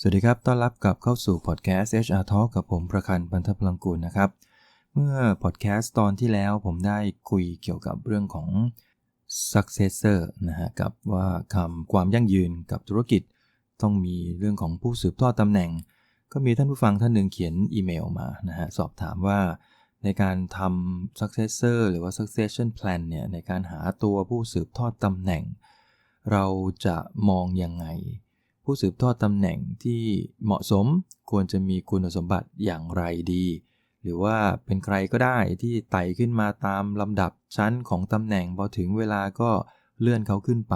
สวัสดีครับ ต้อนรับกลับเข้าสู่พอดแคสต์ HR Talk กับผมประคันปันทพลังกุลนะครับ เมื่อพอดแคสต์ตอนที่แล้วผมได้คุยเกี่ยวกับเรื่องของ successor นะฮะ กับว่าคำความยั่งยืนกับธุรกิจ ต้องมีเรื่องของผู้สืบทอดตำแหน่ง ก็มีท่านผู้ฟังท่านหนึ่งเขียนอีเมลมานะฮะ สอบถามว่าในการทำ successor หรือว่า succession plan เนี่ย ในการหาตัวผู้สืบทอดตำแหน่ง เราจะมองยังไง ผู้สืบทอดตำแหน่งที่เหมาะสมควรจะมีคุณสมบัติอย่างไรดี หรือว่าเป็นใครก็ได้ที่ไต่ขึ้นมาตามลำดับชั้นของตำแหน่งพอถึงเวลาก็เลื่อนเขาขึ้นไป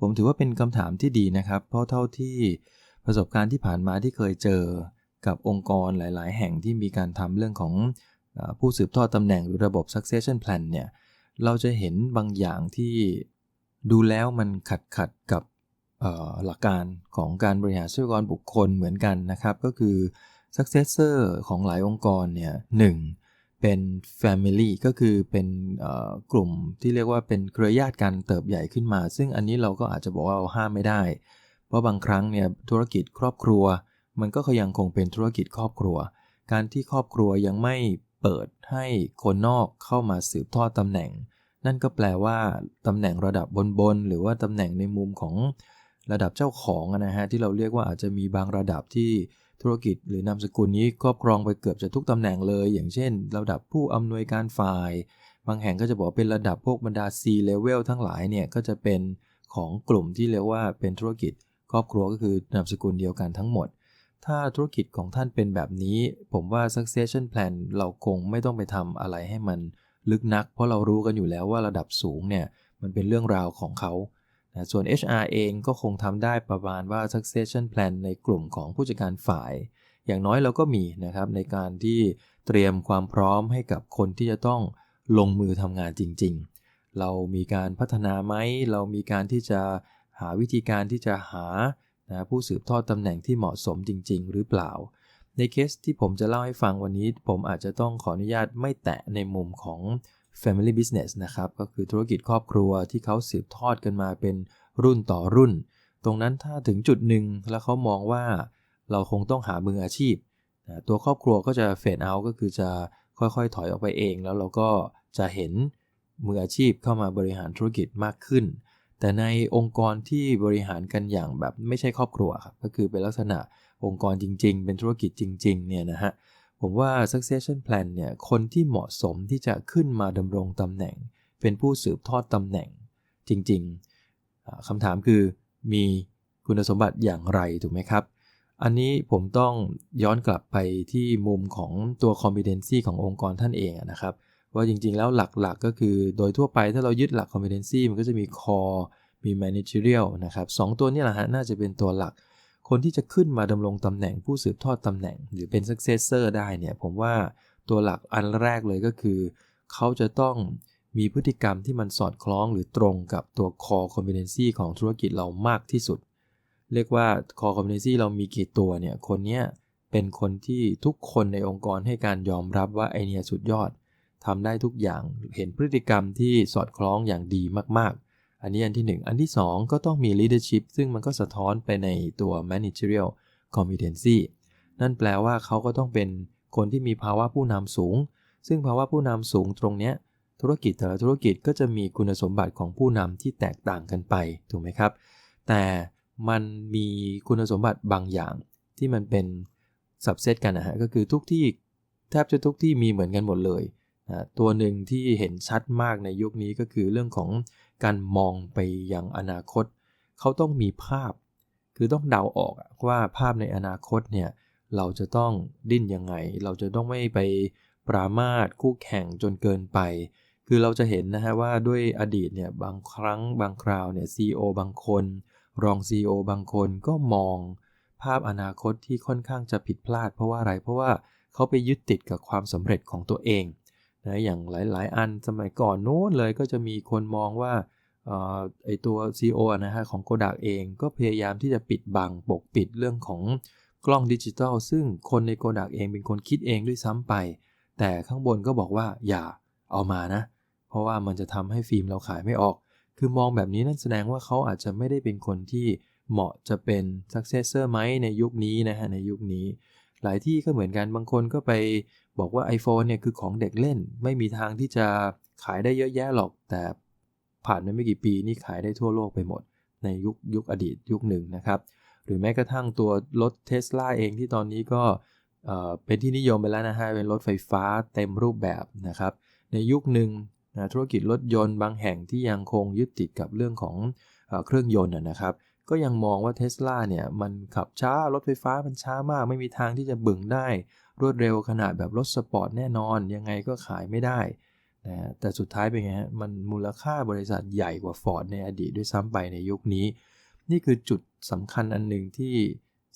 ผมถือว่าเป็นคำถามที่ดีนะครับ เพราะเท่าที่ประสบการณ์ที่ผ่านมาที่เคยเจอกับองค์กรหลาย ๆ แห่งที่มีการทำเรื่องของผู้สืบทอดตำแหน่งหรือระบบ succession plan เนี่ย เราจะเห็นบางอย่างที่ดูแล้วมันขัดขัดกับ หลักการของการบริหารทรัพยากรบุคคลเหมือนกันนะครับ ก็คือ successor ของหลายองค์กรเนี่ยหนึ่งเป็น family ก็คือเป็นกลุ่มที่เรียกว่าเป็นเครือญาติกันเติบใหญ่ขึ้นมา ซึ่งอันนี้เราก็อาจจะบอกว่าเราห้ามไม่ได้ เพราะบางครั้งเนี่ยธุรกิจครอบครัว มันก็ยังคงเป็นธุรกิจครอบครัว การที่ครอบครัวยังไม่เปิดให้คนนอกเข้ามาสืบทอดตำแหน่ง นั่นก็แปลว่าตำแหน่งระดับบนๆหรือว่าตำแหน่งในมุมของ ระดับเจ้าของนะฮะที่เราเรียกว่าอาจจะมีบางระดับที่ธุรกิจหรือนามสกุลนี้ครอบครองไปเกือบจะทุกตำแหน่งเลย อย่างเช่น ระดับผู้อำนวยการฝ่าย บางแห่งก็จะบอกเป็นระดับพวกบรรดา C level ทั้งหลายเนี่ยก็จะเป็นของกลุ่มที่เรียกว่าเป็นธุรกิจ ครอบครัวก็คือนามสกุลเดียวกันทั้งหมด ถ้าธุรกิจของท่านเป็นแบบนี้ ผมว่า succession plan เราคงไม่ต้องไปทำอะไรให้มันลึกนัก เพราะเรารู้กันอยู่แล้วว่าระดับสูงเนี่ยมันเป็นเรื่องราวของเขา นะส่วน HR เองก็คงทำได้ประมาณว่า succession plan ในกลุ่มของผู้จัดการฝ่าย อย่างน้อยเราก็มีนะครับในการที่เตรียมความพร้อมให้กับคนที่จะต้องลงมือทำงานจริง ๆ เรามีการพัฒนาไหม เรามีการที่จะหาวิธีการที่จะหานะผู้สืบทอดตำแหน่งที่เหมาะสมจริง ๆ หรือเปล่า ในเคสที่ผมจะเล่าให้ฟังวันนี้ ผมอาจจะต้องขออนุญาตไม่แตะในมุมของ Family Business นะครับก็คือธุรกิจครอบครัวที่เขาสืบทอดกันมาเป็นรุ่นต่อรุ่น ตรงนั้นถ้าถึงจุดหนึ่งแล้วเขามองว่าเราคงต้องหามืออาชีพ ตัวครอบครัวก็จะเฟดเอาก็คือจะค่อยๆถอยออกไปเอง แล้วเราก็จะเห็นมืออาชีพเข้ามาบริหารธุรกิจมากขึ้น แต่ในองค์กรที่บริหารกันอย่างแบบไม่ใช่ครอบครัวครับก็คือเป็นลักษณะองค์กรจริง ๆ เป็นธุรกิจจริงๆเนี่ยนะฮะ ผมว่า succession plan เนี่ยคนที่เหมาะสมที่จะขึ้นมาดำรงตำแหน่ง เป็นผู้สืบทอดตำแหน่ง จริงๆคำถามคือมีคุณสมบัติอย่างไรถูกไหมครับ อันนี้ผมต้องย้อนกลับไปที่มุมของตัว competency ขององค์กรท่านเองนะครับ ว่าจริงๆแล้วหลักๆก็คือโดยทั่วไปถ้าเรายึดหลัก competency มันก็จะมี core มี managerial นะครับสองตัวนี้แหละฮะน่าจะเป็นตัวหลัก คนที่จะขึ้นมาดำรงตำแหน่งผู้สืบทอดตำแหน่ง หรือเป็น successor ได้เนี่ยผมว่าตัวหลักอันแรกเลยก็คือ เขาจะต้องมีพฤติกรรมที่มันสอดคล้องหรือตรงกับตัว core competency ของธุรกิจเรามากที่สุด เรียกว่า core competency เรามีกี่ตัวเนี่ยคนนี้เป็นคนที่ทุกคนในองค์กรให้การยอมรับว่าไอเนี่ยสุดยอดทำได้ทุกอย่างเห็นพฤติกรรมที่สอดคล้องอย่างดีมาก อันนี้อันที่ 1 อันที่ 2 ก็ต้องมี leadership ซึ่งมันก็สะท้อนไปในตัว managerial competency นั่นแปลว่าเขาก็ต้องเป็นคนที่มีภาวะผู้นำสูง ซึ่งภาวะผู้นำสูงตรงเนี้ยธุรกิจแต่ละธุรกิจก็จะมีคุณสมบัติของผู้นำที่แตกต่างกันไปถูกไหมครับ แต่มันมีคุณสมบัติบางอย่างที่มันเป็นสับเซตกันนะฮะก็คือทุกที่แทบจะทุกที่มีเหมือนกันหมดเลยตัวหนึ่งที่เห็นชัดมากในยุคนี้ก็คือเรื่องของ การมองไปยังอนาคต เขาต้องมีภาพ คือต้องเดาออกว่าภาพในอนาคตเนี่ยเราจะต้องดิ้นยังไง เราจะต้องไม่ไปปรามาสคู่แข่งจนเกินไป คือเราจะเห็นนะฮะว่าด้วยอดีตเนี่ยบางครั้งบางคราวเนี่ยซีอบางคน รอง CEO บางคนก็มองภาพอนาคตที่ค่อนข้างจะผิดพลาด เพราะว่าอะไรเพราะว่าเขาไปยึดติดกับความสำเร็จของตัวเอง นะอย่างหลาย ๆ อันสมัยก่อนโน้นเลยก็จะมีคนมองว่าไอตัว CEO นะฮะของ Kodak เองก็พยายามที่จะปิดบังปกปิดเรื่องของกล้องดิจิทัล ซึ่งคนใน Kodak เองเป็นคนคิดเองด้วยซ้ำไป แต่ข้างบนก็บอกว่าอย่าเอามานะ เพราะว่ามันจะทำให้ฟิล์มเราขายไม่ออก คือมองแบบนี้นั่นแสดงว่าเขาอาจจะไม่ได้เป็นคนที่เหมาะจะเป็น successor ไหมในยุคนี้นะฮะในยุคนี้ หลายที่ก็เหมือนกันบางคนก็ไป บอกว่า iPhone เนี่ยคือของเด็กเล่น ไม่มีทางที่จะขายได้เยอะแยะหรอก แต่ผ่านไปไม่กี่ปีนี่ขายได้ทั่วโลกไปหมด ในยุคยุคอดีตยุคหนึ่งนะครับ หรือแม้กระทั่งตัวรถเทสลาเองที่ตอนนี้ก็เป็นที่นิยมไปแล้วนะฮะเป็นรถไฟฟ้าเต็มรูปแบบนะครับ ในยุคหนึ่งนะธุรกิจรถยนต์บางแห่งที่ยังคงยึดติดกับเรื่องของเครื่องยนต์นะครับ ก็ยังมองว่าเทสลาเนี่ยมันขับช้ารถไฟฟ้ามันช้ามาก ไม่มีทางที่จะบึงได้ รวดเร็วขนาดแบบรถสปอร์ตแน่นอน ยังไงก็ขายไม่ได้นะแต่สุดท้ายเป็นไงฮะมันมูลค่าบริษัทใหญ่กว่า Ford ในอดีตด้วยซ้ำไปในยุคนี้ นี่คือจุดสำคัญอันหนึ่งที่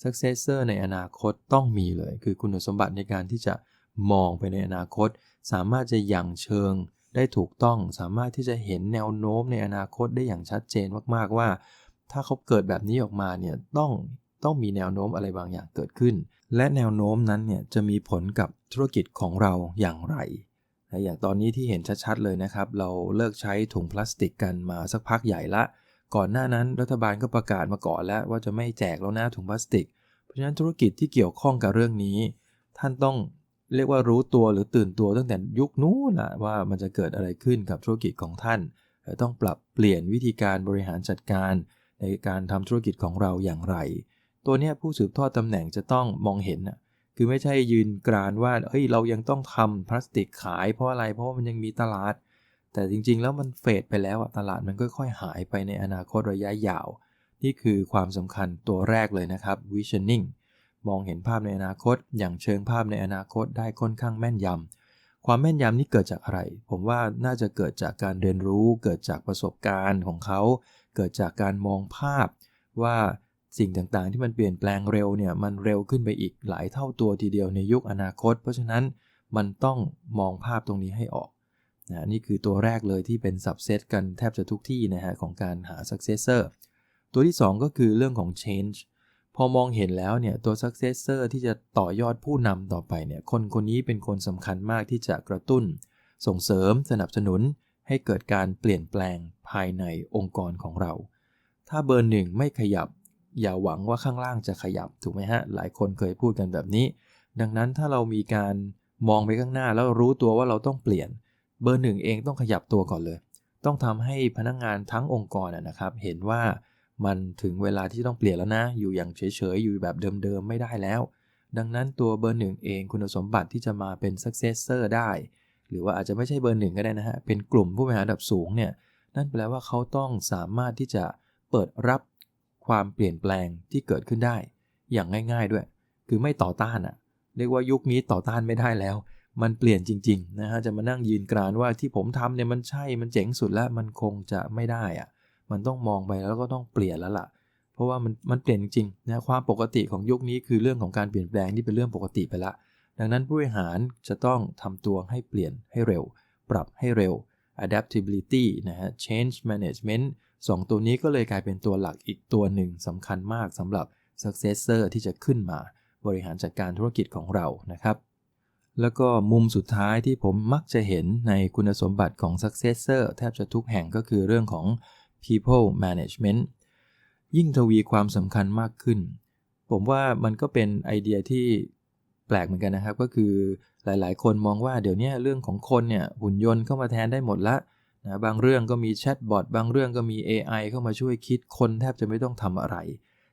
successor ในอนาคตต้องมีเลย คือคุณสมบัติในการที่จะมองไปในอนาคต สามารถจะยังเชิงได้ถูกต้อง สามารถที่จะเห็นแนวโน้มในอนาคตได้อย่างชัดเจนมากๆว่า ถ้าเขาเกิดแบบนี้ออกมาเนี่ยต้องต้องมีแนวโน้มอะไรบางอย่างเกิดขึ้น และแนวโน้มนั้นเนี่ยจะมีผลกับธุรกิจของเราอย่างไร อย่างตอนนี้ที่เห็นชัดๆเลยนะครับ เราเลิกใช้ถุงพลาสติกกันมาสักพักใหญ่ละ ก่อนหน้านั้นรัฐบาลก็ประกาศมาก่อนแล้วว่าจะไม่แจกแล้วนะถุงพลาสติก เพราะฉะนั้นธุรกิจที่เกี่ยวข้องกับเรื่องนี้ ท่านต้องเรียกว่ารู้ตัวหรือตื่นตัวตั้งแต่ยุคนู้นนะว่ามันจะเกิดอะไรขึ้นกับธุรกิจของท่าน ต้องปรับเปลี่ยนวิธีการบริหารจัดการ ในการทำธุรกิจของเราอย่างไร ตัวนี้ผู้สืบทอดตำแหน่งจะต้องมองเห็นนะคือไม่ใช่ยืนกรานว่าเฮ้ยเรายังต้องทำพลาสติกขายเพราะอะไรเพราะว่ามันยังมีตลาด แต่จริงๆ แล้วมันเฟดไปแล้วอะตลาดมันค่อยๆหายไปในอนาคตระยะยาว นี่คือความสำคัญตัวแรกเลยนะครับ visioning มองเห็นภาพในอนาคต อย่างเชิงภาพในอนาคตได้ค่อนข้างแม่นยำความแม่นยำนี้เกิดจากอะไร ผมว่าน่าจะเกิดจากการเรียนรู้ เกิดจากประสบการณ์ของเขา เกิดจากการมองภาพว่า สิ่งต่างๆ ที่มันเปลี่ยนแปลงเร็วเนี่ยมันเร็วขึ้นไปอีกหลายเท่าตัวทีเดียวในยุคอนาคต เพราะฉะนั้นมันต้องมองภาพตรงนี้ให้ออกนะนี่คือตัวแรกเลยที่เป็นสับเซตกันแทบจะทุกที่นะฮะของการหา successor ตัวที่ 2 ก็คือเรื่องของ change พอมองเห็นแล้วเนี่ยตัว successor ที่จะต่อยอดผู้นำต่อไปเนี่ยคนคนนี้เป็นคนสำคัญมากที่จะกระตุ้น ส่งเสริมสนับสนุน ให้เกิดการเปลี่ยนแปลงภายในองค์กรของเรา ถ้าเบอร์หนึ่งไม่ขยับ อย่าหวังว่าข้างล่างจะขยับถูกไหมฮะ หลายคนเคยพูดกันแบบนี้ ดังนั้นถ้าเรามีการมองไปข้างหน้าแล้วรู้ตัวว่าเราต้องเปลี่ยน เบอร์หนึ่งเองต้องขยับตัวก่อนเลย ต้องทำให้พนักงงานทั้งองค์กรนะครับ เห็นว่ามันถึงเวลาที่ต้องเปลี่ยนแล้วนะ อยู่อย่างเฉยๆ อยู่แบบเดิมๆ ไม่ได้แล้ว ดังนั้นตัวเบอร์หนึ่งเองคุณสมบัติที่จะมาเป็น successor ได้ หรือว่าอาจจะไม่ใช่เบอร์หนึ่งก็ได้นะฮะ เป็นกลุ่มผู้บริหารระดับสูงเนี่ย นั่นแปลว่าเขาต้องสามารถที่จะเปิดรับ ความเปลี่ยนแปลงที่เกิดขึ้นได้ อย่างง่าย ๆด้วย คือไม่ต่อต้านอะ่ะ เรียกว่ายุคนี้ต่อต้านไม่ได้แล้ว มันเปลี่ยนจริงๆนะฮะจะมานั่งยืนกรานว่าที่ผมทำเนี่ยมันใช่มันเจ๋งสุดแล้วมันคงจะไม่ได้อะ่ะ มันต้องมองไปแล้วก็ต้องเปลี่ยนแล้วล่ะ เพราะว่ามันมันเปลี่ยนจริงนะความปกติของยุคนี้คือเรื่องของการเปลี่ยนแปลงที่เป็นเรื่องปกติไปละดังนั้นผู้บริหารจะต้องทำตัวให้เปลี่ยนให้เร็ว ปรับให้เร็ว adaptability นะฮะ change management 2 ตัวนี้ก็เลยกลายเป็นตัวหลักอีกตัวหนึ่งสำคัญมากสำหรับ successor ที่จะขึ้นมาบริหารจัดการธุรกิจของเรานะครับ แล้วก็มุมสุดท้ายที่ผมมักจะเห็นในคุณสมบัติของ successor แทบจะทุกแห่งก็คือเรื่องของ people management ยิ่งทวีความสำคัญมากขึ้น ผมว่ามันก็เป็นไอเดียที่แปลกเหมือนกันนะครับ ก็คือหลายๆ คนมองว่าเดี๋ยวนี้เรื่องของคนเนี่ยหุ่นยนต์เข้ามาแทนได้หมดละ นะบางเรื่องก็มีแชทบอทบางเรื่องก็มี AI เข้ามาช่วยคิดคนแทบจะไม่ต้องทำอะไร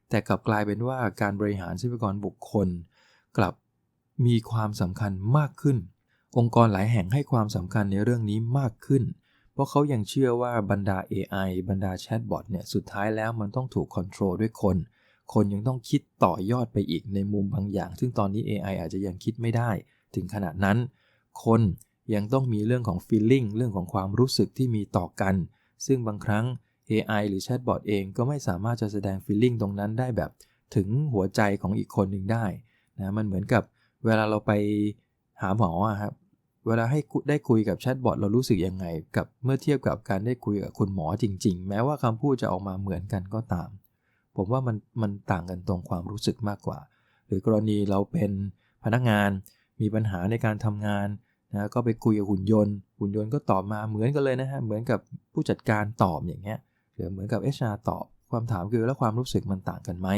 แต่กลับกลายเป็นว่าการบริหารทรัพยากรบุคคล กลับมีความสำคัญมากขึ้น องค์กรหลายแห่งให้ความสำคัญในเรื่องนี้มากขึ้น เพราะเขายังเชื่อว่าบรรดา AI บรรดาแชทบอทเนี่ยสุดท้ายแล้วมันต้องถูกคอนโทรลด้วยคน คนยังต้องคิดต่อยอดไปอีกในมุมบางอย่าง ซึ่งตอนนี้ AI อาจจะยังคิดไม่ได้ ถึงขนาดนั้น คน ยังต้องมีเรื่องของ feeling เรื่องของความรู้สึกที่มีต่อกัน ซึ่งบางครั้ง AI หรือแชทบอทเองก็ไม่สามารถจะแสดง feeling ตรงนั้นได้แบบถึงหัวใจของอีกคนหนึ่งได้นะมันเหมือนกับเวลาเราไปหาหมอครับเวลาให้ได้คุยกับแชทบอทเรารู้สึกยังไง กับเมื่อเทียบกับการได้คุยกับคุณหมอจริง ๆ แม้ว่าคำพูดจะออกมาเหมือนกันก็ตาม ผมว่ามันมันต่างกันตรงความรู้สึกมากกว่า หรือกรณีเราเป็นพนักงานมีปัญหาในการทำงาน นะก็ไปคุยกับหุ่นยนต์ หุ่นยนต์ก็ตอบมาเหมือนกันเลยนะฮะ เหมือนกับผู้จัดการตอบอย่างเงี้ยหรือเหมือนกับ HR ตอบ ความถามคือแล้วความรู้สึกมันต่างกันไหม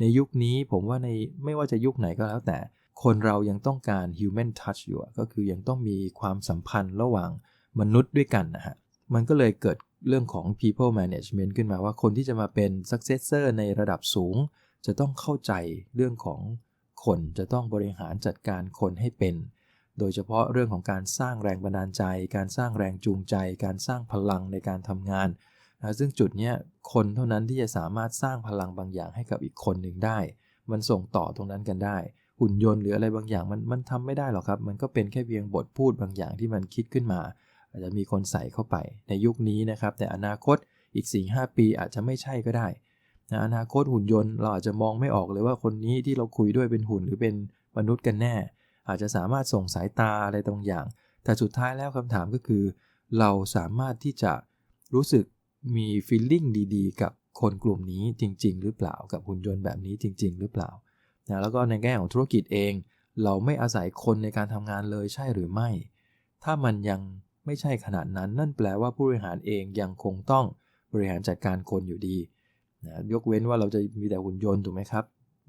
ในยุคนี้ผมว่าในไม่ว่าจะยุคไหนก็แล้วแต่ คนเรายังต้องการ human touch อยู่ ก็คือยังต้องมีความสัมพันธ์ระหว่างมนุษย์ด้วยกันนะฮะ มันก็เลยเกิดเรื่องของ people management ขึ้นมาว่าคนที่จะมาเป็น successor ในระดับสูง จะต้องเข้าใจเรื่องของคน จะต้องบริหารจัดการคนให้เป็น โดยเฉพาะเรื่องของการสร้างแรงบันดาลใจ การสร้างแรงจูงใจ การสร้างพลังในการทำงานนะซึ่งจุดนี้คนเท่านั้นที่จะสามารถสร้างพลังบางอย่างให้กับอีกคนหนึ่งได้ มันส่งต่อตรงนั้นกันได้ หุ่นยนต์หรืออะไรบางอย่างมันมันทำไม่ได้หรอกครับ มันก็เป็นแค่เพียงบทพูดบางอย่างที่มันคิดขึ้นมา อาจจะมีคนใส่เข้าไปในยุคนี้นะครับ แต่อนาคตอีก 4-5 ปีอาจจะไม่ใช่ก็ได้นะอนาคตหุ่นยนต์เราอาจจะมองไม่ออกเลยว่าคนนี้ที่เราคุยด้วยเป็นหุ่นหรือเป็นมนุษย์กันแน่ อาจจะสามารถส่งสายตาอะไรตรงอย่าง แต่สุดท้ายแล้วคำถามก็คือ เราสามารถที่จะรู้สึกมีฟีลลิ่งดีๆ กับคนกลุ่มนี้จริง ๆ หรือเปล่ากับหุ่นยนต์แบบนี้จริง ๆ หรือเปล่านะแล้วก็ในแง่ของธุรกิจเอง เราไม่อาศัยคนในการทำงานเลยใช่หรือไม่ ถ้ามันยังไม่ใช่ขนาดนั้นนั่นแปลว่าผู้บริหารเองยังคงต้องบริหารจัดการคนอยู่ดีนะยกเว้นว่าเราจะมีแต่หุ่นยนต์ถูกไหมครับ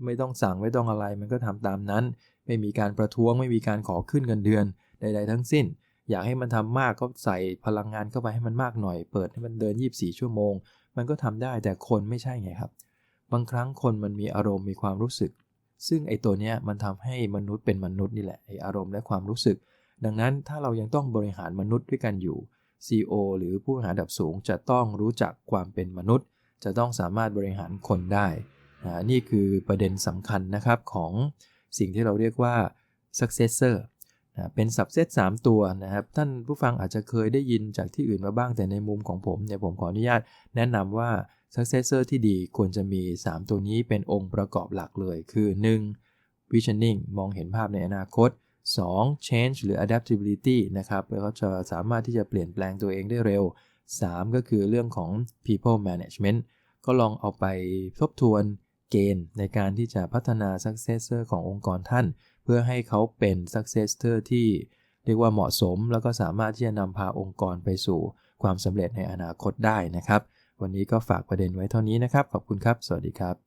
ไม่ต้องสั่งไม่ต้องอะไรมันก็ทำตามนั้น ไม่มีการประท้วง ไม่มีการขอขึ้นเงินเดือนใดๆทั้งสิ้น อยากให้มันทำมากก็ใส่พลังงานเข้าไปให้มันมากหน่อย เปิดให้มันเดิน 24 ชั่วโมง มันก็ทำได้แต่คนไม่ใช่ไงครับ บางครั้งคนมันมีอารมณ์มีความรู้สึก ซึ่งไอ้ตัวเนี้ยมันทำให้มนุษย์เป็นมนุษย์นี่แหละไอ้อารมณ์และความรู้สึก ดังนั้นถ้าเรายังต้องบริหารมนุษย์ด้วยกันอยู่ CEO หรือผู้บริหารระดับสูงจะต้องรู้จักความเป็นมนุษย์ จะต้องสามารถบริหารคนได้นะนี่คือประเด็นสำคัญนะครับของ สิ่งที่เราเรียกว่า successor นะเป็น subset 3 ตัวนะครับ ท่านผู้ฟังอาจจะเคยได้ยินจากที่อื่นมาบ้างแต่ในมุมของผมเนี่ยผมขออนุญาตแนะนำว่า successor ที่ดีควรจะมี 3 ตัวนี้เป็นองค์ประกอบหลักเลยคือ 1. visioning มองเห็นภาพในอนาคต 2. change หรือ adaptability นะครับเขาจะสามารถที่จะเปลี่ยนแปลงตัวเองได้เร็ว 3 ก็คือเรื่องของ people management ก็ลองเอาไปทบทวน เกณฑ์ในการที่จะพัฒนา successor ขององค์กรท่าน เพื่อให้เขาเป็น successor ที่เรียกว่าเหมาะสม แล้วก็สามารถที่จะนำพาองค์กรไปสู่ความสำเร็จในอนาคตได้นะครับ วันนี้ก็ฝากประเด็นไว้เท่านี้นะครับ ขอบคุณครับ สวัสดีครับ